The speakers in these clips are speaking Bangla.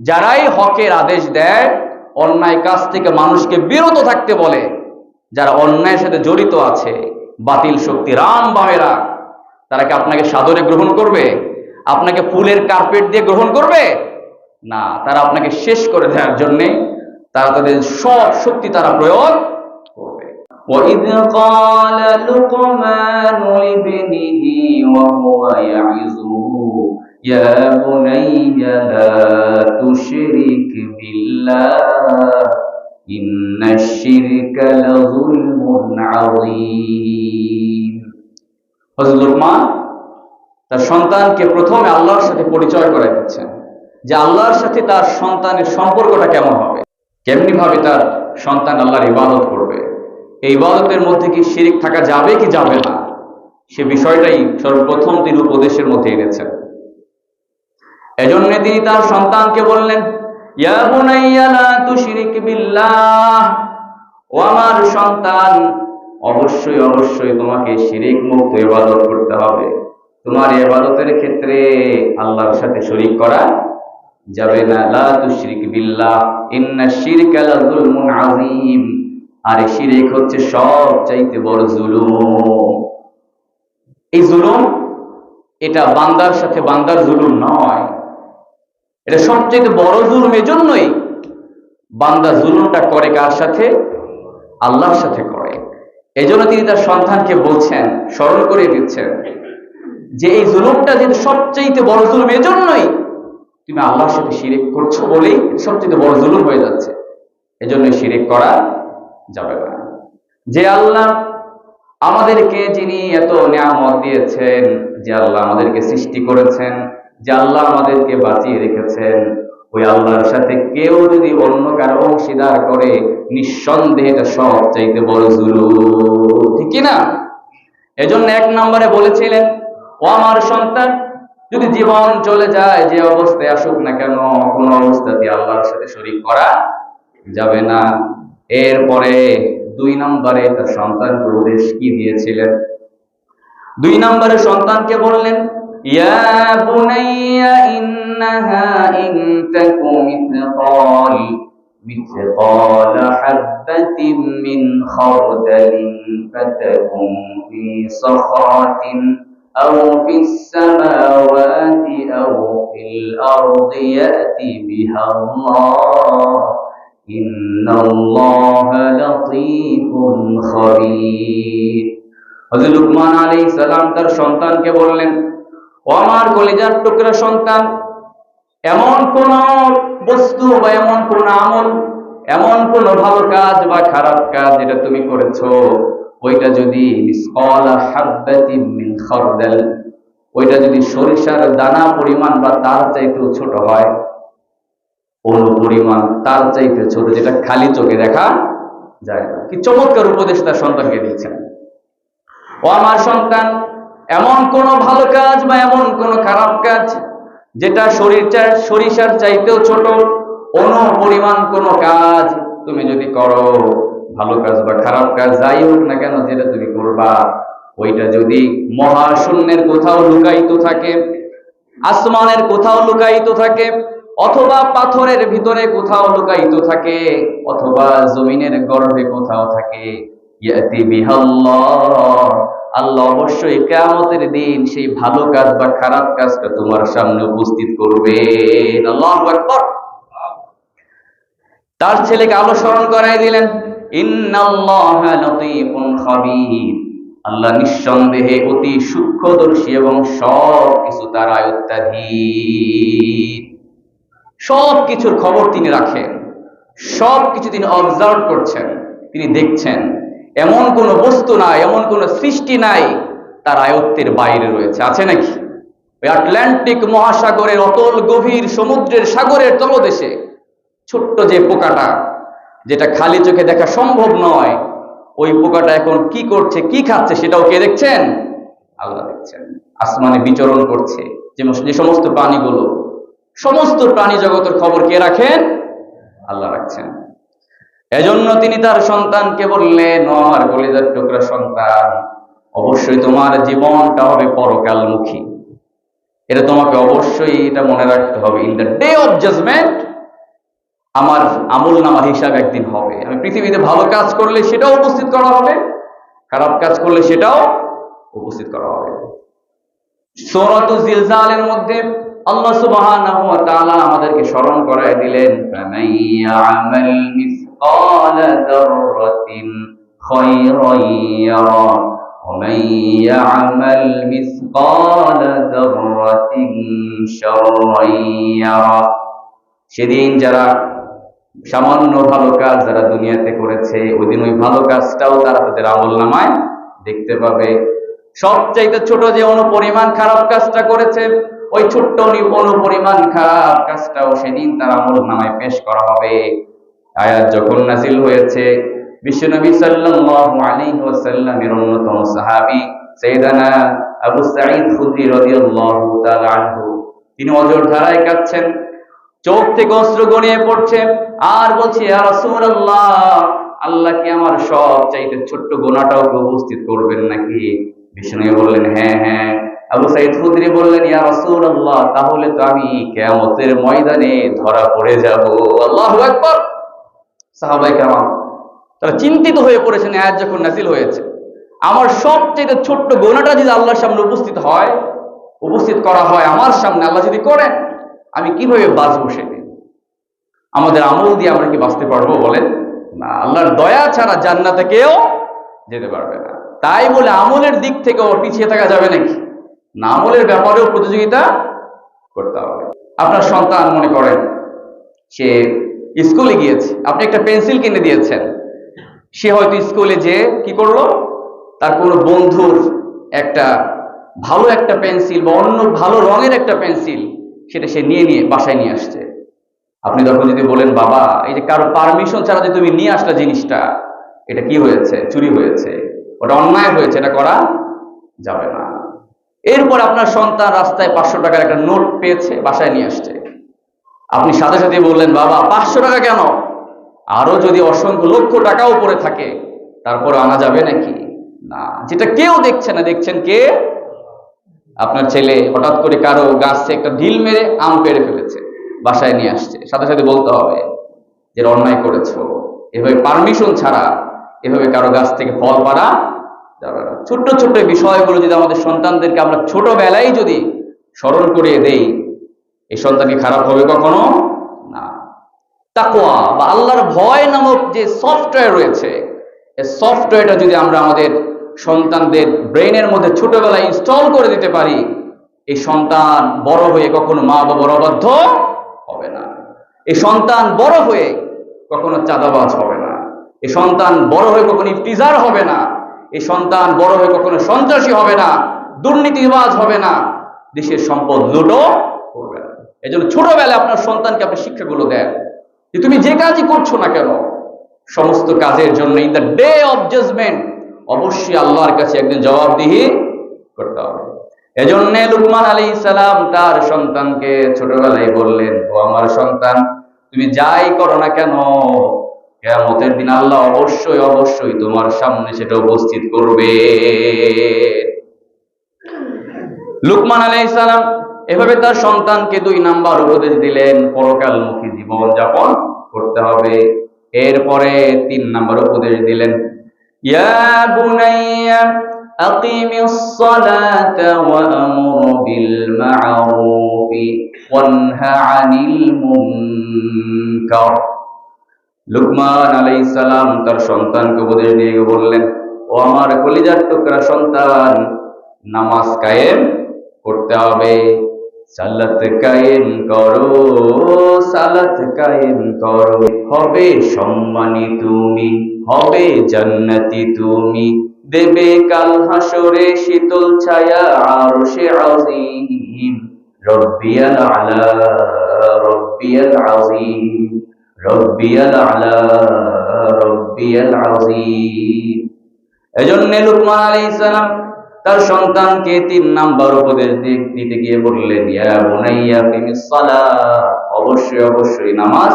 যারাই হকের আদেশ দেয় অন্যায় কাজ থেকে মানুষকে বিরত থাকতে বলে যারা অন্যায়ের সাথে জড়িত আছে বাতিল শক্তি রাম বামেরা তারা কি আপনাকে সাদরে গ্রহণ করবে আপনাকে ফুলের কার্পেট দিয়ে গ্রহণ করবে না তারা আপনাকে শেষ করে দেওয়ার জন্যে তারা তাদের সব শক্তি তারা প্রয়োগ করবে وإذ قال لقمان لابنه وهو يعظه يا بني لا تشرك بالله إن الشرك لظلم عظيم হযরত লোকমান তার সন্তানকে প্রথমে আল্লাহর সাথে পরিচয় করে দিচ্ছেন যে আল্লাহর সাথে তার সন্তানের সম্পর্কটা কেমন হবে কেমনি ভাবে তার সন্তান আল্লাহর ইবাদত করবে এই ইবাদতের মধ্যে কি শিরিক থাকা যাবে কি যাবে না সে বিষয়টাই সর্বপ্রথম তিনি উপদেশের মধ্যে এনেছেন এজন্য তিনি তার সন্তানকে বললেন ও আমার সন্তান, অবশ্যই অবশ্যই তোমাকে শিরিক মুক্ত করতে হবে। তোমার ক্ষেত্রে আল্লাহর সাথে শরিক করা যাবে না। লা বিল্লাহ, ইন্না আযীম। আর শিরিক হচ্ছে সবচাইতে বড় জুলুম। এই জুলুম, এটা বান্দার সাথে বান্দার জুলুম নয়। এটা সবচেয়ে বড় জুলুম এজন্যই বান্দা জুলুমটা করে কার সাথে? আল্লাহর সাথে করে। এজন্য তিনি তার সন্তানকে বলছেন, স্মরণ করে দিচ্ছেন যে এই জুলুমটা যেহেতু সবচেয়ে বড় জুলুম এজন্যই তুমি আল্লাহর সাথে শিরিক করছ বলেই সবচেয়ে বড় জুলুম হয়ে যাচ্ছে। এজন্য শিরিক করা যাবে না। যে আল্লাহ আমাদেরকে যিনি এত নিয়ামত দিয়েছেন, যে আল্লাহ আমাদেরকে সৃষ্টি করেছেন যে আল্লাহ আমাদেরকে বাঁচিয়ে রেখেছেন। ওই আল্লাহর সাথে কেউ যদি অন্য কারও অংশীদার করে, নিঃসন্দেহে এটা সব চাইতে বড় জুলু ঠিক না? এজন্য এক নম্বরে বলেছিলেন, ও আমার সন্তান, যদি জীবন চলে যায়, যে অবস্থায় আসুক না কেন, কোন অবস্থাতে আল্লাহর সাথে শরীক করা যাবে না। এরপরে দুই নম্বরে তার সন্তানকে উপদেশ কি দিয়েছিলেন? দুই নম্বরে সন্তানকে বললেন ইয়া বুনাইয়া ইন্নাহা ইন তাকু মিথকাল مثقال حبة من خردل فتكن في صخرة أو في السماوات أو في الأرض يأتي بها الله إن الله لطيف خبير হযরত লুকমান আলাইহিস সালাম তার সন্তানকে বললেন আমার কলিজার টুকরা সন্তান, এমন কোন বস্তু বা এমন কোন আমল, এমন কোন ভালো কাজ বা খারাপ কাজ যেটা তুমি করেছ, ওইটা যদি ওইটা যদি সরিষার দানা পরিমাণ বা তার চাইতেও ছোট হয় অনু পরিমাণ তার চাইতে ছোট, যেটা খালি চোখে দেখা যায় কি চমৎকার উপদেশ তার সন্তানকে দিচ্ছেন। ও আমার সন্তান এমন কোন ভালো কাজ বা এমন কোন খারাপ কাজ যেটা শরীরচার সরিষার চাইতেও ছোট অনু পরিমাণ কোন কাজ তুমি যদি করো, ভালো কাজ বা খারাপ কাজ যাই হোক না কেন যেটা তুমি করবা, ওইটা যদি মহাশূন্যের কোথাও লুকায়িত থাকে, আসমানের কোথাও লুকায়িত থাকে, অথবা পাথরের ভিতরে কোথাও লুকায়িত থাকে, অথবা জমিনের গর্ভে কোথাও থাকে, ইয়াতি বিহাল্লাহ আল্লাহ অবশ্যই কেয়ামতের দিন সেই ভালো কাজ বা খারাপ কাজটা তোমার সামনে উপস্থিত করবে। তার ছেলেকে আলো স্মরণ করাই দিলেন। আল্লাহ নিঃসন্দেহে অতি সূক্ষ্মদর্শী এবং সব কিছু তার আয়ত্তাধীন। সব কিছুর খবর তিনি রাখেন। সব কিছু তিনি অবজার্ভ করছেন। তিনি দেখছেন। এমন কোন বস্তু নাই, এমন কোন সৃষ্টি নাই, তার আয়ত্তের বাইরে রয়েছে। আছে নাকি? ওই আটলান্টিক মহাসাগরের অতল গভীর সমুদ্রের সাগরের তলদেশে ছোট্ট যে পোকাটা, যেটা খালি চোখে দেখা সম্ভব নয়, ওই পোকাটা এখন কি করছে, কি খাচ্ছে, সেটাও কে দেখছেন? আল্লাহ দেখছেন। আসমানে বিচরণ করছে যে যে সমস্ত প্রাণীগুলো। সমস্ত প্রাণী জগতের খবর কে রাখেন? আল্লাহ রাখছেন। এজন্য তিনি তার সন্তানকে বললেন আমার কলিজার টুকরা সন্তান, অবশ্যই তোমার জীবনটা হবে পরকালমুখী। এটা তোমাকে অবশ্যই এটা মনে রাখতে হবে। In the day of judgement আমার আমল নামার হিসাব একদিন হবে। আমি পৃথিবীতে ভালো কাজ করলে সেটাও উপস্থিত করা হবে, খারাপ কাজ করলে সেটাও উপস্থিত করা হবে। সূরাতুল জিলজালের মধ্যে আল্লাহ তাআলা আমাদেরকে স্মরণ করায় দিলেন ফামান ইয়ামাল মিসকালা যাররাতিন খায়রান ইয়ারা ومن يعمل مثقال ذرة شرا يره সেদিন যারা সামান্য ভালো কাজ যারা দুনিয়াতে করেছে ওই দিন ওই ভালো কাজটাও তারা তাদের আমল নামায় দেখতে পাবে সবচাইতে ছোট যে অনুপরিমাণ খারাপ কাজটা করেছে ওই ছোট্ট নি- অনুপরিমাণ খারাপ কাজটাও সেদিন তার আমল নামায় পেশ করা হবে আয়াত যখন নাজিল হয়েছে বিশ্বনবী সাল্লাল্লাহু আলাইহি ওয়াসাল্লামের অন্যতম সাহাবী সাইয়েদানা আবু সাঈদ খুদরি রাদিয়াল্লাহু তাআলা আনহু। তিনি অজর ধারায় কাঁদছেন, চোখ থেকে অস্ত্র গড়িয়ে পড়ছে, আর বলছে, ইয়া রাসূলুল্লাহ, আল্লাহ কি আমার সব চাইতে ছোট্ট গোনাটাও উপস্থিত করবেন নাকি? বিষ্ণু বললেন হ্যাঁ হ্যাঁ। আবু সাইদ খুদরি বললেন, ইয়া রাসূলুল্লাহ, তাহলে তো আমি কিয়ামতের ময়দানে ধরা পড়ে যাব। আল্লাহু আকবার। সাহাবায়ে কেরাম। তারা চিন্তিত হয়ে পড়েছেন আয়াত যখন নাজিল হয়েছে। আমার সবচেয়ে ছোট্ট গোনাটা যদি আল্লাহর সামনে উপস্থিত হয়, উপস্থিত করা হয় আমার সামনে, আল্লাহ যদি করেন, আমি কীভাবে বাঁচবো সেদিন? আমাদের আমল দিয়ে আমরা কি বাঁচতে পারব বলেন? না, আল্লাহর দয়া ছাড়া জান্নাতে কেউ যেতে পারবে না। তাই বলে আমলের দিক থেকে থেকেও পিছিয়ে থাকা যাবে নাকি? না, আমলের ব্যাপারেও প্রতিযোগিতা করতে হবে। আপনার সন্তান মনে করেন, সে স্কুলে গিয়েছে। আপনি একটা পেন্সিল কিনে দিয়েছেন। সে হয়তো স্কুলে যে কি করল? তার কোনো বন্ধুর একটা ভালো একটা পেন্সিল বা অন্য ভালো রঙের একটা পেন্সিল সেটা সে নিয়ে নিয়ে বাসায় নিয়ে আসছে। আপনি তখন যদি বলেন, বাবা, এই যে কারও পারমিশন ছাড়া যে তুমি নিয়ে আসলা জিনিসটা, এটা কি হয়েছে? চুরি হয়েছে। ওটা অন্যায় হয়েছে, এটা করা যাবে না। এরপর আপনার সন্তান রাস্তায় পাঁচশো টাকার একটা নোট পেয়েছে, বাসায় নিয়ে আসছে। আপনি সাথে সাথে বললেন, বাবা, পাঁচশো টাকা কেন? আরও যদি অসংখ্য লক্ষ টাকাও পড়ে থাকে, তারপরে আনা যাবে নাকি? না, যেটা কেউ দেখছে না, দেখছেন কে? আপনার ছেলে হঠাৎ করে কারও গাছ একটা ঢিল মেরে আম পেড়ে ফেলেছে, বাসায় নিয়ে আসছে। সাথে সাথে বলতে হবে যে, অন্যায় করেছ। এভাবে পারমিশন ছাড়া এভাবে কারও গাছ থেকে ফল পাড়া ছোট্ট ছোট্ট বিষয়গুলো যদি আমাদের সন্তানদেরকে আমরা ছোটবেলায় যদি স্মরণ করিয়ে দেই এই সন্তানকে খারাপ হবে কখনো? না। তাকোয়া বা আল্লাহর ভয় নামক যে সফটওয়্যার রয়েছে, এই সফটওয়্যারটা যদি আমরা আমাদের সন্তানদের ব্রেনের মধ্যে ছোটবেলায় ইনস্টল করে দিতে পারি, এই সন্তান বড় হয়ে কখনো মা বাবার অবাধ্য হবে না। এই সন্তান বড় হয়ে কখনো চাঁদাবাজ হবে না। এই সন্তান বড় হয়ে কখনো ইফতিজার হবে না। এই সন্তান বড় হয়ে কখনো সন্ত্রাসী হবে না। দুর্নীতিবাজ হবে না। দেশের সম্পদ লুটো এই জন্য ছোটবেলায় আপনার সন্তানকে আপনি শিক্ষাগুলো দেন যে তুমি যে কাজই করছ না কেন, সমস্ত কাজের জন্য in the day of judgement অবশ্যই আল্লাহর কাছে একদিন জবাবদিহি করতে হবে। এজন্য লুকমান আলী সালাম তার সন্তানকে ছোটবেলায় বললেন, ও আমার সন্তান, তুমি যাই করো না কেন, কেয়ামতের দিন আল্লাহ অবশ্যই অবশ্যই তোমার সামনে সেটা উপস্থিত করবে। লুকমান আলাই সালাম এভাবে তার সন্তানকে দুই নাম্বার উপদেশ দিলেন পরকালমুখী জীবন যাপন করতে হবে এরপরে তিন নাম্বার উপদেশ দিলেন ইয়া বুনাইয়া أقم الصلاة وأمر بالمعروف وانه عن المنكر লুকমান আলাইহিস সালাম তার সন্তানকে উপদেশ দিয়ে বললেন ও আমার কলিজার টুকরা সন্তান নামাজ কায়েম করতে হবে সালাত কায়েম করো, সালাত কায়েম করো। হবে সম্মানী তুমি, হবে জান্নাতি তুমি। দেবে কাল হাসরে শীতল ছায়া আরশে আজিম। রব্বিয়াল আলা, রব্বিয়াল আজিম। রব্বিয়াল আলা, রব্বিয়াল আজিম। এজন্য লুকমান আলাইহিস সালাম তার সন্তানকে তিন নাম্বার উপদেশ দিতে গিয়ে বললেন, ইয়া বুনাইয়া সালাহ অবশ্যই অবশ্যই নামাজ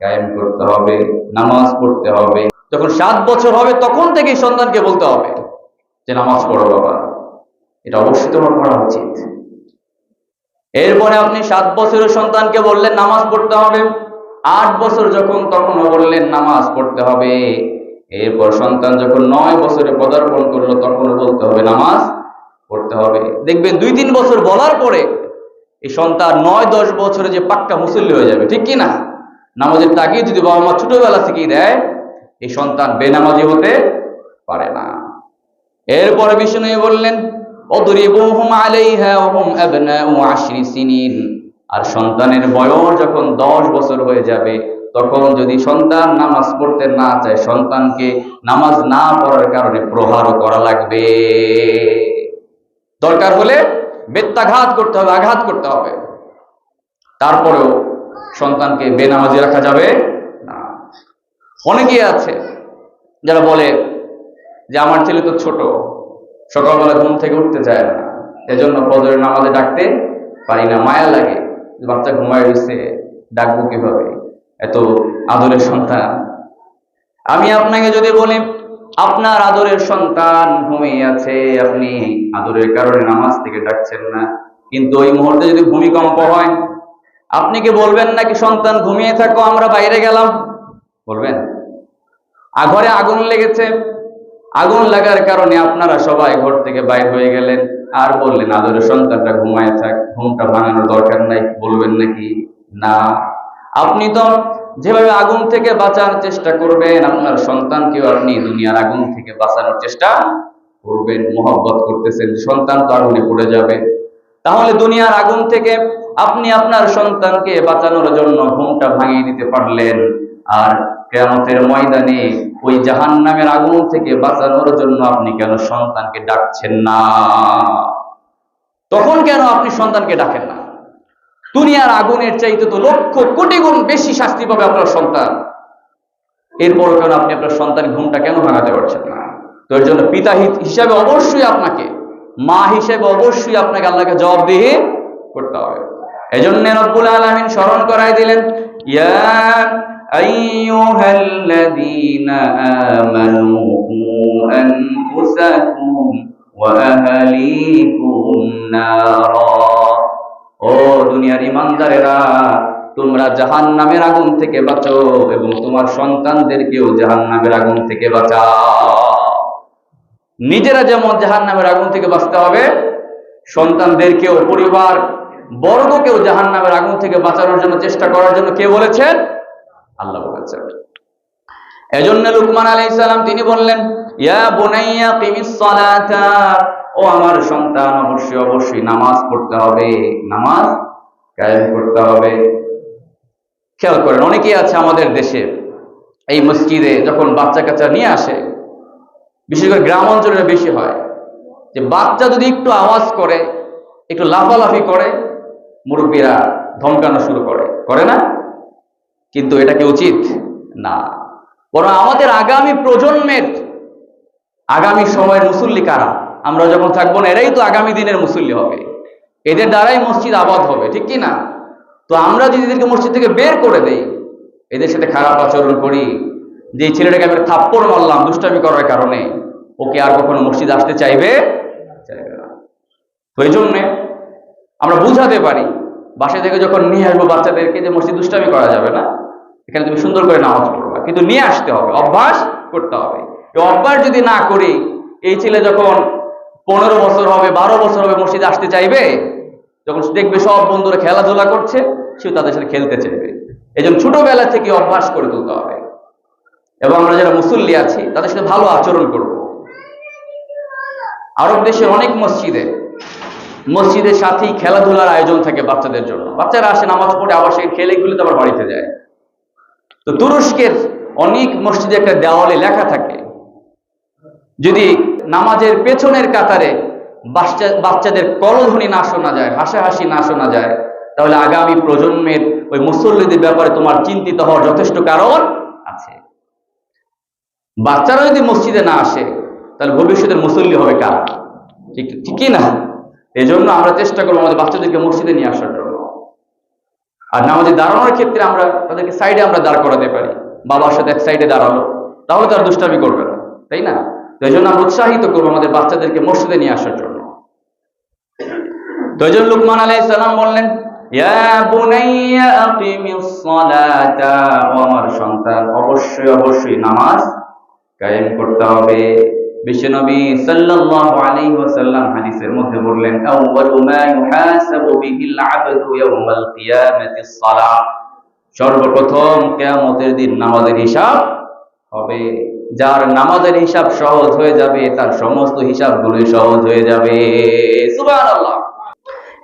কায়েম করতে হবে, নামাজ পড়তে হবে। যখন সাত বছর হবে, তখন থেকেই সন্তানকে বলতে হবে যে, নামাজ পড়ো বাবা, এটা অবশ্যই তোমার করা উচিত। এরপরে আপনি সাত বছরের সন্তানকে বললেন, নামাজ পড়তে হবে। আট বছর যখন তখন বললেন, নামাজ পড়তে হবে। এরপর সন্তান যখন নয় বছরে পদার্পণ করল, তখনও বলতে হবে নামাজ পড়তে হবে। দেখবেন দুই তিন বছর বলার পরে এই সন্তান নয় দশ বছরে যে পাক্কা মুসল্লি হয়ে যাবে, ঠিক কি না? নামাজের তাগিদ যদি বাবা মা ছোটবেলা থেকেই দেয়, এই সন্তান বেনামাজি হতে পারে না। এরপরে বিষ্ণু বললেন আর সন্তানের বয়স যখন দশ বছর হয়ে যাবে তখন যদি সন্তান নামাজ পড়তে না চায়, সন্তানকে নামাজ না পড়ার কারণে প্রহারও করা লাগবে। দরকার হলে বেত্যাঘাত করতে হবে, আঘাত করতে হবে। তারপরেও সন্তানকে বেনামাজি রাখা যাবে না। অনেকেই আছে যারা বলে যে, আমার ছেলে তো ছোট, সকালবেলা ঘুম থেকে উঠতে চায় না। এজন্য ফজরের নামাজে ডাকতে পারি না। মায়া লাগে বাচ্চা ঘুমায় রয়েছে, ডাকবো কীভাবে? এত আদরের সন্তান। আমি আপনাকে যদি বলি, আপনার আদরের সন্তান ঘুমিয়ে আছে, আপনি আদরের কারণে নামাজ থেকে ডাকছেন না। কিন্তু ওই মুহূর্তে যদি ভূমিকম্প হয়, আপনি কি বলবেন নাকি, সন্তান ঘুমিয়ে থাকো, আমরা বাইরে গেলাম? বলবেন। ঘরে আগুন লেগেছে। আগুন লাগার কারণে আপনারা সবাই ঘর থেকে বাইর হয়ে গেলেন। আর বললেন, আদরের সন্তানটা ঘুমায় থাক, ঘুমটা ভাঙানোর দরকার নাই। বলবেন নাকি? না। আপনি তো যেভাবে আগুন থেকে বাঁচার চেষ্টা করবেন, আপনার সন্তানকেও আপনি দুনিয়ার আগুন থেকে বাঁচানোর চেষ্টা করবেন, মোহব্বত করতেছেন, সন্তান তো আগুনে পড়ে যাবে। তাহলে দুনিয়ার আগুন থেকে আপনি আপনার সন্তানকে বাঁচানোর জন্য ঘুমটা ভাঙিয়ে দিতে পারলেন, আর কেয়ামতের ময়দানে ওই জাহান নামের আগুন থেকে বাঁচানোর জন্য আপনি কেন সন্তানকে ডাকছেন না? তখন কেন আপনি সন্তানকে ডাকেন না? দুনিয়ার আগুনের চাইতে তো লক্ষ কোটি গুণ বেশি শাস্তি পাবে আপনার সন্তান। এরপর কেন আপনি আপনার সন্তান ঘুমটা কেন ভাঙাতে পারছেন না? তো এর জন্য পিতা হিসাবে অবশ্যই আপনাকে, মা হিসেবে অবশ্যই আপনাকে আল্লাহকে জবাবদিহি করতে হবে। এজন্য রব্বুল আলামিন স্মরণ করাই দিলেন, ইয়া আইয়ুহাল্লাযীনা আমানু আনফুসাকুম ওয়া আহলিকুম নারা। ও দুনিয়ার ইমানদারেরা, তোমরা জাহান নামের আগুন থেকে বাঁচো এবং তোমার সন্তানদেরকেও জাহান নামের আগুন থেকে বাঁচাও। নিজেরা যেমন জাহান নামের আগুন থেকে বাঁচতে হবে, সন্তানদেরকেও, পরিবার বর্গকেও জাহান নামের আগুন থেকে বাঁচানোর জন্য চেষ্টা করার জন্য কে বলেছেন? আল্লাহ বলেছেন। এজন্য লুকমান আলাইহিস সালাম, তিনি বললেন ইয়া বুনাইয়া কিমিস সালাতা ও আমার সন্তান, অবশ্যই অবশ্যই নামাজ পড়তে হবে। নামাজ কায়েম করতে হবে। খেয়াল করেন, অনেকেই আছে আমাদের দেশে, এই মসজিদে যখন বাচ্চা কাচ্চা নিয়ে আসে, বিশেষ করে গ্রাম অঞ্চলে বেশি হয়, যে বাচ্চা যদি একটু আওয়াজ করে, একটু লাফালাফি করে, মুরব্বীরা ধমকানো শুরু করে। করে না? কিন্তু এটা কি উচিত? না। বরং আমাদের আগামী প্রজন্মের আগামী সময়ের মুসল্লি কারা? আমরা যখন থাকব না, এরাই তো আগামী দিনের মুসল্লি হবে। এদের দ্বারাই মসজিদ আবাদ হবে, ঠিক কি না? তো আমরা যদি এদেরকে মসজিদ থেকে বের করে দেই, এদের সাথে খারাপ আচরণ করি, যে ছেলেটাকে আমি থাপ্পড় মারলাম, দুষ্টামি করার কারণে, ওকে আর কখনো মসজিদ আসতে চাইবে এই জন্যে আমরা বুঝাতে পারি বাসা থেকে যখন নিয়ে আসব বাচ্চাদেরকে যে মসজিদ দুষ্টামি করা যাবে না, এখানে তুমি সুন্দর করে নামাজ পড়বা, কিন্তু নিয়ে আসতে হবে, অভ্যাস করতে হবে। অভ্যাস যদি না করি, এই ছেলে যখন পনেরো বছর হবে, বারো বছর হবে মসজিদে আসতে চাইবে, যখন দেখবে সব বন্ধুরা খেলাধুলা করছে, সেও তাদের সাথে খেলতে চাইবে। এই জন্য ছোটবেলা থেকে অভ্যাস করে তুলতে হবে। এবং আমরা যারা মুসল্লি আছি, তাদের সাথে ভালো আচরণ করব। আরব দেশের অনেক মসজিদে, মসজিদের সাথেই খেলাধুলার আয়োজন থাকে বাচ্চাদের জন্য। বাচ্চারা আসে নামাজ পড়ে, আবার সেই খেলে গুলো তো আবার বাড়িতে যায়। তো তুরস্কের অনেক মসজিদে একটা দেওয়ালে লেখা থাকে যদি নামাজের পেছনের কাতারে বাচ্চা বাচ্চাদের কলধ্বনি না শোনা যায়, হাসাহাসি না শোনা যায়, তাহলে আগামী প্রজন্মের ওই মুসল্লিদের ব্যাপারে তোমার চিন্তিত হওয়ার যথেষ্ট কারণ আছে। বাচ্চারা যদি মসজিদে না আসে, তাহলে ভবিষ্যতের মুসল্লি হবে কারা? ঠিক ঠিকই না? এই জন্য আমরা চেষ্টা করব আমাদের বাচ্চাদেরকে মসজিদে নিয়ে আসার জন্য। আর নামাজে দাঁড়ানোর ক্ষেত্রে আমরা তাদেরকে সাইডে আমরা দাঁড় করাতে পারি। বাবার সাথে এক সাইডে দাঁড়াল, তাহলে তার দুষ্টামি করবে না, তাই না? তো এই জন্য আমরা উৎসাহিত করব আমাদের বাচ্চাদেরকে মসজিদে নিয়ে আসার জন্য। তো এই জন্য লুকমান আলাই সালাম বললেন আমার সন্তান, অবশ্যই অবশ্যই নামাজ কায়েম করতে হবে। সাল্লাল্লাহু আলাইহি ওয়াসাল্লাম হাদিসের মধ্যে বললেন, আউয়ালু মা ইউহাসাবু বিহিল আবদু ইয়াউমাল সর্বপ্রথম কিয়ামতের দিন নামাজের হিসাব হবে। যার নামাজের হিসাব সহজ হয়ে যাবে, তার সমস্ত হিসাব হিসাবগুলোই সহজ হয়ে যাবে।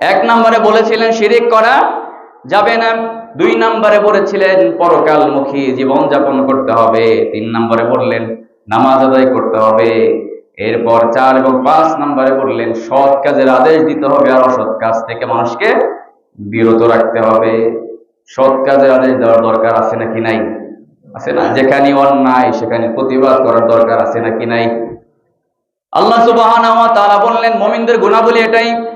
এক নম্বরে বলেছিলেন, শিরিক করা যাবে না। দুই নম্বরে বলেছিলেন, পরকালমুখী জীবন যাপন করতে হবে। তিন নম্বরে বললেন, নামাজ আদায় করতে হবে। এরপর চার এবং পাঁচ নম্বরে বললেন, সৎ কাজের আদেশ দিতে হবে আর অসৎ কাজ থেকে মানুষকে বিরত রাখতে হবে। সৎ কাজের আদেশ দেওয়ার দরকার আছে নাকি নাই? আছে না? যেখানে অন্যায়, সেখানে প্রতিবাদ করার দরকার আছে নাকি নাই? আল্লাহ সুবহানাহু ওয়া তাআলা বললেন, মুমিনদের গুণাবলী এটাই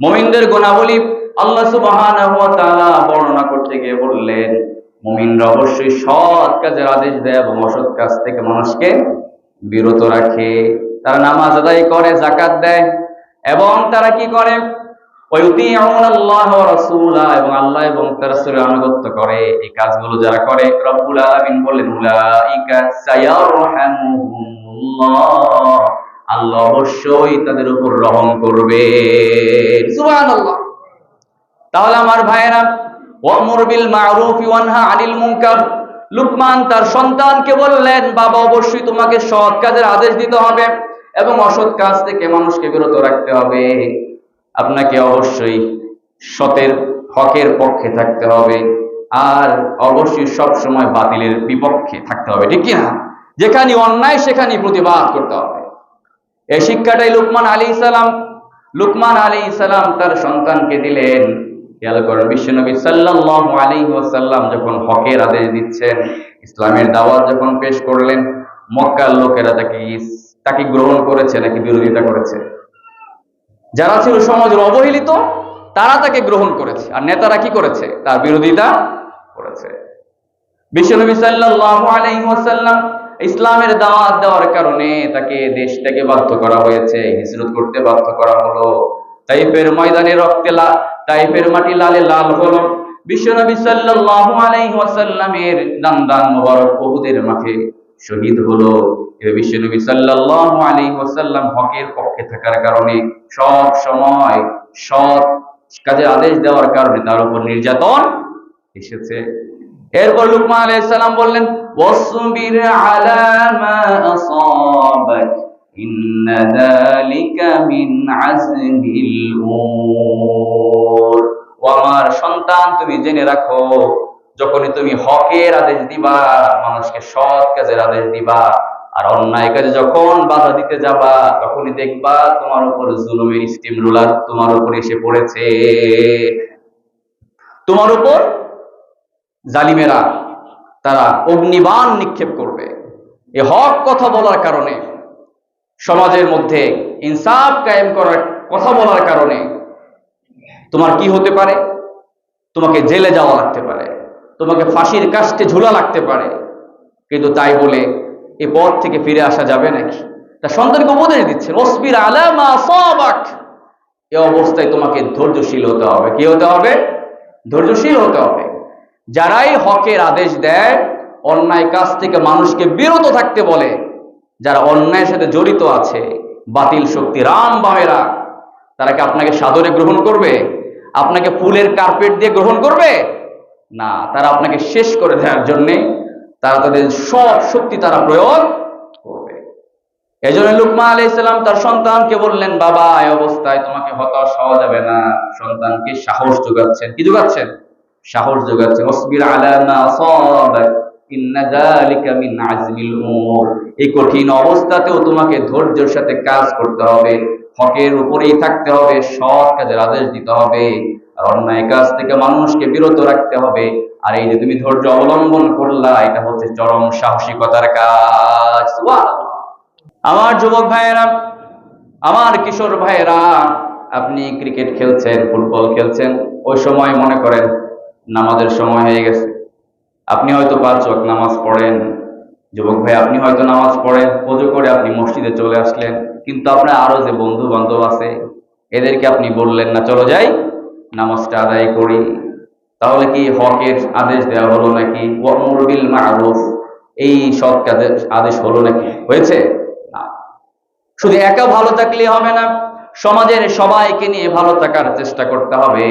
মুমিনদের গুণাবলী আল্লাহ বর্ণনা করতে গিয়ে বললেন, মুমিনরা অবশ্যই সৎ কাজের আদেশ দেয় এবং অসৎ কাজ থেকে মানুষকে বিরত রাখে। তারা নামাজ আদায় করে জাকাত দেয় এবং তারা কি করে? এবং আল্লাহ এবং তার আনুগত্য করে। এই কাজগুলো যারা করে আল্লাহ অবশ্যই তাদের উপর রহম করবে সুবহানাল্লাহ। তাহলে আমার ভাইয়েরা, ওয়ামুর বিল মারুফ ওয়ানহা আনিল মুনকার। লুকমান তার সন্তানকে বললেন, বাবা, অবশ্যই তোমাকে সৎ কাজের আদেশ দিতে হবে এবং অসৎ কাজ থেকে মানুষকে বিরত রাখতে হবে। আপনাকে অবশ্যই সতের, হকের পক্ষে থাকতে হবে আর অবশ্যই সব সময় বাতিলের বিপক্ষে থাকতে হবে, ঠিক কি না যেখানে অন্যায় সেখানে প্রতিবাদ করতে হবে। এই শিক্ষাটাই লুকমান আলী সালাম, লুকমান আলী সালাম তার সন্তানকে দিলেন। খেয়াল করেন বিশ্বনবী সাল্লাল্লাহু আলাইহি ওয়াসাল্লাম যখন হকের আদেশ দিচ্ছেন, ইসলামের দাওয়াত যখন পেশ করলেন, মক্কার লোকেরা তাকে তাকে গ্রহণ করেছে নাকি বিরোধিতা করেছে? যারা ছিল সমাজের অবহেলিত, তারা তাকে গ্রহণ করেছে। আর নেতারা কি করেছে? তার বিরোধিতা করেছে। বিশ্বনবী সাল্লাল্লাহু আলাইহি ওয়াসাল্লাম ইসলামের দাওয়াত দেওয়ার কারণে তাকে দেশ থেকে বাধ্য করা হয়েছে, হিজরত করতে বাধ্য করা হলো। তাইফের ময়দানে রক্তে লা তাইফের মাটি লালে লাল হলো বিশ্বনবী সাল্লাল্লাহু আলাইহি ওয়াসাল্লামের দান দান মোবারক উহুদের মাঠে শহীদ হলো। এবার বিশ্বনবী সাল্লাল্লাহু আলাইহি ওয়াসাল্লাম হকের পক্ষে থাকার কারণে সব সময় সৎ কাজে আদেশ দেওয়ার কারণে তার উপর নির্যাতন এসেছে। এরপর লুকমান আলাইহিস সালাম বললেন, ওয়াসবির আলা মা আসাবাক। ইন্না যালিকা মিন আজমিল উমুর ও সন্তান, তুমি জেনে রাখো, যখনই তুমি হকের আদেশ দিবা, মানুষকে সৎ কাজের আদেশ দিবা, আর অন্যায় কাজে যখন বাধা দিতে যাবা, তখনই দেখবা তোমার উপর জুলুমের স্টিম রুলার তোমার উপর এসে পড়েছে। তোমার উপর জালিমেরা, তারা অগ্নিবাণ নিক্ষেপ করবে। এ হক কথা বলার কারণে সমাজের মধ্যে ইনসাফ কায়েম করার কথা বলার কারণে তোমার কি হতে পারে? তোমাকে জেলে যাওয়া লাগতে পারে। তোমাকে ফাঁসির কাস্টে ঝুলা লাগতে পারে। কিন্তু তাই বলে এ পথ থেকে ফিরে আসা যাবে নাকি? তা সন্তানকে উপদেশ দিচ্ছেন। অসবির আলামা সবাক। এ অবস্থায় তোমাকে ধৈর্যশীল হতে হবে। কি হতে হবে? ধৈর্যশীল হতে হবে। যারাই হকের আদেশ দেয়, অন্যায় কাজ থেকে মানুষকে বিরত থাকতে বলে যারা অন্যায়ের সাথে জড়িত আছে, বাতিল শক্তি রাম বামেরা, তারা কি আপনাকে সাদরে গ্রহণ করবে? আপনাকে ফুলের কার্পেট দিয়ে গ্রহণ করবে? না, তারা আপনাকে শেষ করে দেওয়ার জন্যে তারা তাদের সব শক্তি তারা প্রয়োগ করবে। এই জন্য লুকমা আলাইসাল্লাম তার সন্তানকে বললেন, বাবা এই অবস্থায় তোমাকে হতাশ হওয়া যাবে না। সন্তানকে সাহস যোগাচ্ছেন। কি যোগাচ্ছেন? সাহস যোগাচ্ছেন। অসবির আলা এই কঠিন অবস্থাতেও তোমাকে ধৈর্যের সাথে কাজ করতে হবে, হকের উপরেই থাকতে হবে, সৎ কাজের আদেশ দিতে হবে, আর অন্যায় কাজ থেকে মানুষকে বিরত রাখতে হবে। আর এই যে তুমি ধৈর্য অবলম্বন করলা, এটা হচ্ছে চরম সাহসিকতার কাজ। আমার যুবক ভাইয়েরা, আমার কিশোর ভাইয়েরা, আপনি ক্রিকেট খেলছেন, ফুটবল খেলছেন, ওই সময় মনে করেন, নামাজের সময় হয়ে গেছে। আপনি হয়তো পাঁচ ওয়াক্ত নামাজ পড়েন। যুবক ভাই, আপনি হয়তো নামাজ পড়েন, পুজো করে আপনি মসজিদে চলে আসলেন। কিন্তু আপনার আরও যে বন্ধু বান্ধব আছে, এদেরকে আপনি বললেন না, চলো যাই, নামাজটা আদায় করি। তাহলে কি হকের আদেশ দেওয়া হলো নাকি? ওয়ামুর বিল মারুফ, এই সৎ কাজের আদেশ হলো নাকি? হয়েছে? শুধু একা ভালো থাকলে হবে না, সমাজের সবাইকে নিয়ে ভালো থাকার চেষ্টা করতে হবে।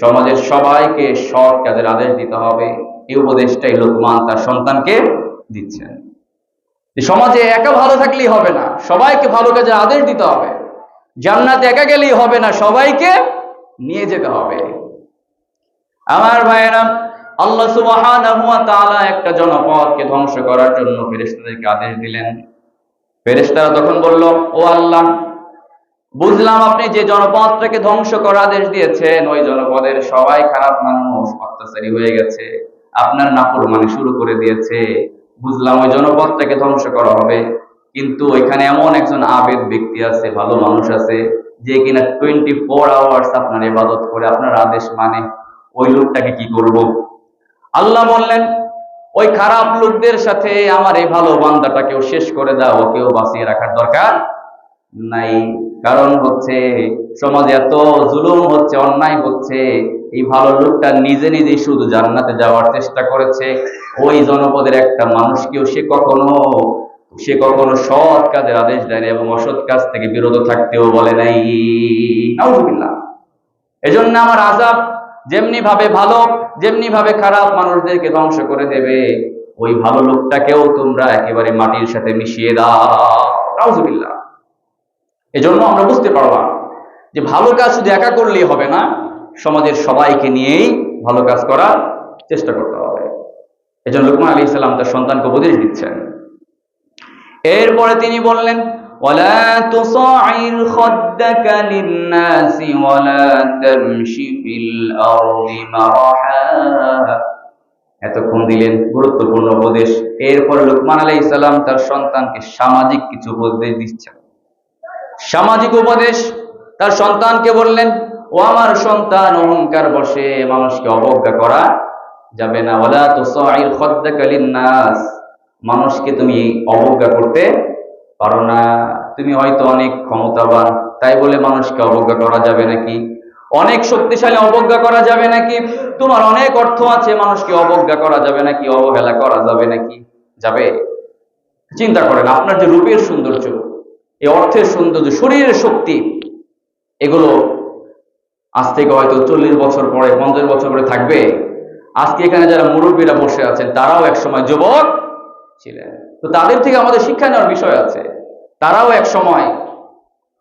সমাজের সবাইকে সৎ কাজের আদেশ দিতে হবে। এই উপদেশটাই লোকমান তার সন্তানকে দিচ্ছেন। সমাজে একা ভালো থাকলেই হবে না, সবাইকে ভালো কাজের আদেশ দিতে হবে। জান্নাতে একা গেলেই হবে না, সবাইকে নিয়ে যেতে হবে। আমার ভাইয়েরা, আল্লাহ সুবহানাহু ওয়া একটা জনপদকে ধ্বংস করার জন্য ফেরেশতাদেরকে আদেশ দিলেন। ফেরেশতারা তখন বলল, ও আল্লাহ, বুঝলাম আপনি যে জনপদটাকে ধ্বংস করার আদেশ দিয়েছেন, ওই জনপদের সবাই খারাপ মানুষ, অত্যাচারী হয়ে গেছে। আপনার নাফরমানি শুরু করে দিয়েছে। বুঝলাম ওই জনপদটাকে ধ্বংস করা হবে। কিন্তু এখানে এমন একজন আবেদ ব্যক্তি আছে, ভালো মানুষ আছে, যে কিনা টোয়েন্টি ফোর আওয়ার্স আপনার ইবাদত করে, আপনার আদেশ মানে ওই লোকটাকে কি করব? আল্লাহ বললেন, ওই খারাপ লোকদের সাথে আমার এই ভালো বান্দাটাকেও শেষ করে দাও, ওকেও বাঁচিয়ে রাখার দরকার নাই। কারণ হচ্ছে, সমাজে এত জুলুম হচ্ছে, অন্যায় হচ্ছে এই ভালো লোকটা নিজে নিজেই শুধু জান্নাতে যাওয়ার চেষ্টা করেছে। ওই জনপদের একটা মানুষকেও সে কখনো সে কখনো সৎ কাজের আদেশ দেয়নি এবং অসৎ কাজ থেকে বিরত থাকতেও বলে নাই। এজন্য আমার আজাব যেমনি ভাবে ভালো যেমনি ভাবে খারাপ মানুষদেরকে ধ্বংস করে দেবে, ওই ভালো লোকটাকেও তোমরা একেবারে মাটির সাথে মিশিয়ে দাও। নাউজুবিল্লাহ। এজন্য আমরা বুঝতে পারলাম যে ভালো কাজ শুধু একা করলেই হবে না সমাজের সবাইকে নিয়েই ভালো কাজ করার চেষ্টা করতে হবে এজন্য লুকমান আলী ইসলাম তার সন্তানকে উপদেশ দিচ্ছেন এরপরে তিনি বললেন ولا تصعر خدك للناس ولا تمش في الأرض مرحا এতক্ষণ দিলেন গুরুত্বপূর্ণ উপদেশ এরপর লুকমান আলাই ইসলাম তার সন্তানকে সামাজিক কিছু উপদেশ দিচ্ছেন সামাজিক উপদেশ তার সন্তানকে বললেন ও আমার সন্তান অহংকার বসে মানুষকে অবজ্ঞা করা যাবে না। ওলা তো সাইর খদ্দাকালীন নাস মানুষকে তুমি অবজ্ঞা করতে পারো না। তুমি হয়তো অনেক ক্ষমতাবান, তাই বলে মানুষকে অবজ্ঞা করা যাবে নাকি? অনেক শক্তিশালী অবজ্ঞা করা যাবে নাকি? তোমার অনেক অর্থ আছে, মানুষকে অবজ্ঞা করা যাবে নাকি? অবহেলা করা যাবে নাকি? যাবে। চিন্তা করেন, আপনার যে রূপের সৌন্দর্য, এই অর্থের সৌন্দর্য, শরীরের শক্তি, এগুলো আজ থেকে হয়তো চল্লিশ বছর পরে, পঞ্চাশ বছর পরে থাকবে। আজকে এখানে যারা মুরব্বীরা বসে আছেন, তারাও একসময় যুবক ছিলেন। তো তাদের থেকে আমাদের শিক্ষা নেওয়ার বিষয় আছে। তারাও এক সময়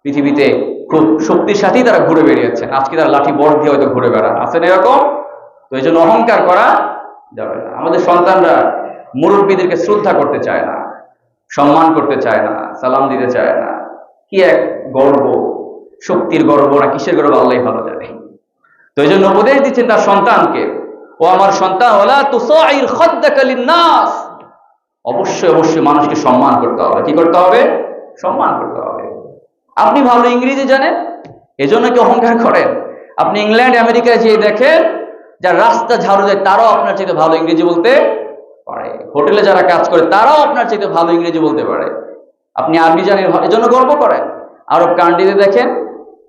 পৃথিবীতে খুব শক্তির সাথেই তারা ঘুরে বেরিয়েছেন আজকে তারা লাঠি বড় দিয়ে হয়তো ঘুরে বেড়ান। আছেন এরকম? তো এই জন্য অহংকার করা যাবে না। আমাদের সন্তানরা মুরব্বীদেরকে শ্রদ্ধা করতে চায় না, সম্মান করতে চায় না, সালাম দিতে চায় না। কি এক গর্ব শক্তির গর্ব না কিসের গর্ব? আল্লাহ ভালো জানে। তো এই জন্য উপদেশ দিচ্ছেন তার সন্তানকে, ও আমার সন্তান নাস অবশ্যই অবশ্যই মানুষকে সম্মান করতে হবে। কি করতে হবে? সম্মান করতে হবে। আপনি ভালো ইংরেজি জানেন, এজন্য কি অহংকার করেন? আপনি ইংল্যান্ড, আমেরিকায় যেয়ে দেখেন, যার রাস্তা ঝাড়ু দেয়, তারাও আপনার চাইতে ভালো ইংরেজি বলতে পারে। হোটেলে যারা কাজ করে, তারাও আপনার চাইতে ভালো ইংরেজি বলতে পারে। আপনি আরবি জানেন, এজন্য গর্ব করেন। আরব কান্ট্রিতে দেখেন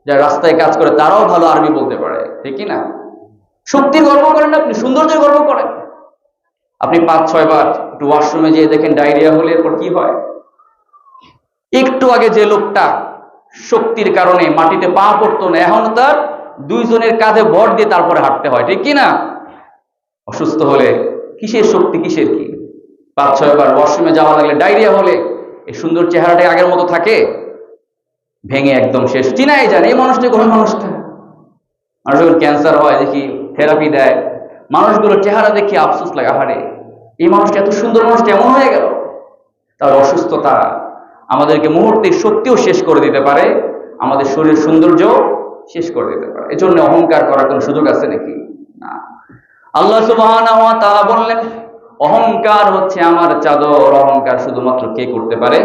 যারা রাস্তায় কাজ করে, তারাও ভালো আরবি বলতে পারে। ঠিক না শক্তির গর্ব করেন আপনি, সৌন্দর্যের গর্ব করেন। আপনি পাঁচ, ছয় বার একটু ওয়াশরুমে যেয়ে দেখেন ডায়রিয়া হলে এরপর কি হয়? একটু আগে যে লোকটা শক্তির কারণে মাটিতে পা পড়তো না, এখন তার দুইজনের কাঁধে ভর দিয়ে তারপরে হাঁটতে হয়, ঠিক কি না অসুস্থ হলে কিসের শক্তি, কিসের কি? পাঁচ, ছয় বার ওয়াশরুমে যাওয়া লাগলে ডায়রিয়া হলে, এই সুন্দর চেহারাটা আগের মতো থাকে? ভেঙে একদম শেষ। চিনাই জানে এই মানুষটা কোন মানুষটা মানুষ যখন ক্যান্সার হয়, দেখি থেরাপি দেয়, মানুষগুলোর চেহারা দেখি আফসোস লাগে, আহারে, এই মানুষটা এত সুন্দর মানুষটা এমন হয়ে গেল। তার অসুস্থতা আমাদেরকে মুহূর্তে শক্তিও শেষ করে দিতে পারে, আমাদের শরীর সৌন্দর্য শেষ করে দিতে পারে। এজন্য অহংকার করার কোনো সুযোগ আছে নাকি? না। আল্লাহ তাআলা বললেন, অহংকার হচ্ছে আমার চাদর, অহংকার শুধুমাত্র কে করতে পারে?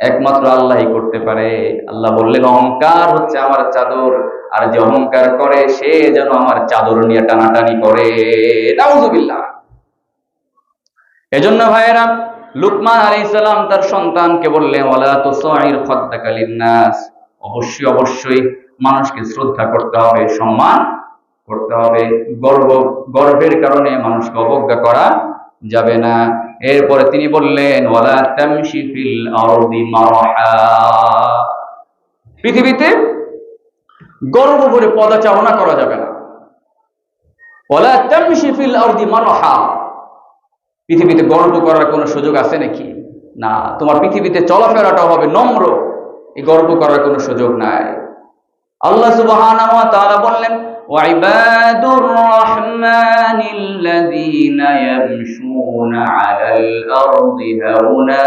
একমাত্র আল্লাহই করতে পারে। আল্লাহ বললেন, অহংকার হচ্ছে আমার চাদর, আর যে অহংকার করে, সে যেন আমার চাদর নিয়ে টানাটানি করে। এজন্য ভাইয়েরা, লুকমান আলাইহিস সালাম তার সন্তানকে বললেন লিন্নাস। অবশ্যই অবশ্যই মানুষকে শ্রদ্ধা করতে হবে, সম্মান করতে হবে। গর্ব, গর্বের কারণে মানুষকে অবজ্ঞা করা যাবে না। এরপরে তিনি বললেন পৃথিবীতে গর্ব করে পদাচারণা করা যাবে না। পৃথিবীতে গর্ব করার কোনো সুযোগ আছে নাকি? না, তোমার পৃথিবীতে চলাফেরাটা হবে নম্র। এই গর্ব করার কোনো সুযোগ নাই। আল্লাহ তাআলা বললেন وعباد الرحمن الذين يمشون على الأرض هونا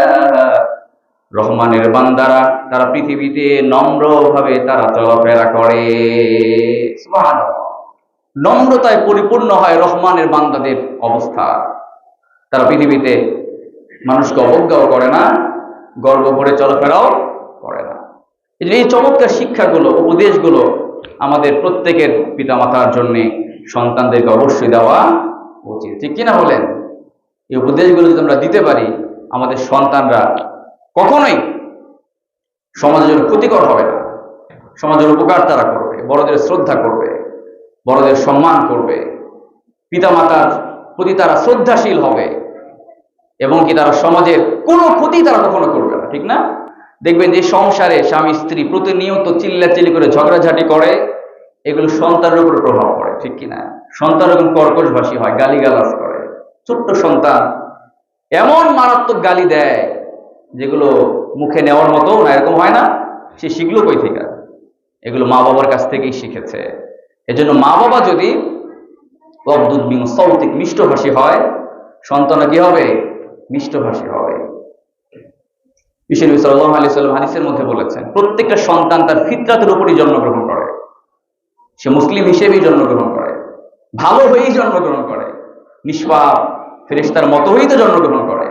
রহমানের বান্দারা তারা পৃথিবীতে নম্রভাবে তারা চলাফেরা করে সুবহানাল্লাহ নম্রতায় পরিপূর্ণ হয় রহমানের বান্দাদের অবস্থা তারা পৃথিবীতে মানুষকে অবজ্ঞাও করে না গর্ব করে চলাফেরাও করে না এই যে এই চমৎকার শিক্ষাগুলো উপদেশগুলো আমাদের প্রত্যেকের পিতামাতার জন্য সন্তানদেরকে অবশ্যই দেওয়া উচিত। ঠিক কিনা বলেন? এই উপদেশগুলো যদি আমরা দিতে পারি, আমাদের সন্তানরা কখনোই সমাজের জন্য ক্ষতিকর হবে না। সমাজের উপকার তারা করবে, বড়দের শ্রদ্ধা করবে, বড়দের সম্মান করবে। পিতামাতার প্রতি তারা শ্রদ্ধাশীল হবে, এবং কি তারা সমাজের কোনো ক্ষতি তারা কখনো করবে না, ঠিক না? দেখবেন যে সংসারে স্বামী, স্ত্রী প্রতিনিয়ত চিল্লাচিল্লি করে ঝগড়াঝাটি করে, এগুলো সন্তানের উপরে প্রভাব পড়ে, ঠিক কিনা? সন্তান এরকম কর্কশভাষী হয়, গালিগালাজ করে। ছোট্ট সন্তান এমন মারাত্মক গালি দেয়, যেগুলো মুখে নেওয়ার মতো না, এরকম হয় না, সে শিখলো কই থেকে? এগুলো মা বাবার কাছ থেকেই শিখেছে। এজন্য মা বাবা যদি অবদুত বিং সৌতিক মিষ্টভাষী হয় সন্তান কি হবে? মিষ্টভাষী হবে। বিষ্ণু সাল্লাহ আলি সাল্লাম মধ্যে বলেছেন, প্রত্যেকটা সন্তান তার ফিতরাতের উপরই জন্মগ্রহণ করে। সে মুসলিম হিসেবেই জন্মগ্রহণ করে। ভালো হয়েই জন্মগ্রহণ করে। নিষ্পাপ হয়েই তো জন্মগ্রহণ করে।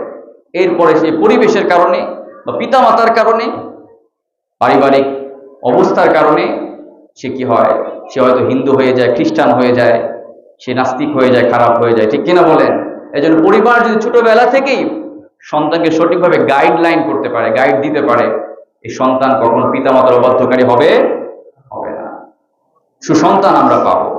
এরপরে সে পরিবেশের কারণে বা পিতামাতার কারণে, পারিবারিক অবস্থার কারণে সে কি হয়? সে হয়তো হিন্দু হয়ে যায়, খ্রিস্টান হয়ে যায়, সে নাস্তিক হয়ে যায়, খারাপ হয়ে যায়। ঠিক কিনা বলেন? এই জন্য পরিবার যদি ছোটবেলা থেকেই সন্তানকে সঠিকভাবে গাইডলাইন করতে পারে গাইড দিতে পারে, এই সন্তান কখনো পিতামাতার অবাধ্যকারী হবে হবে না। সুসন্তান আমরা পাবো।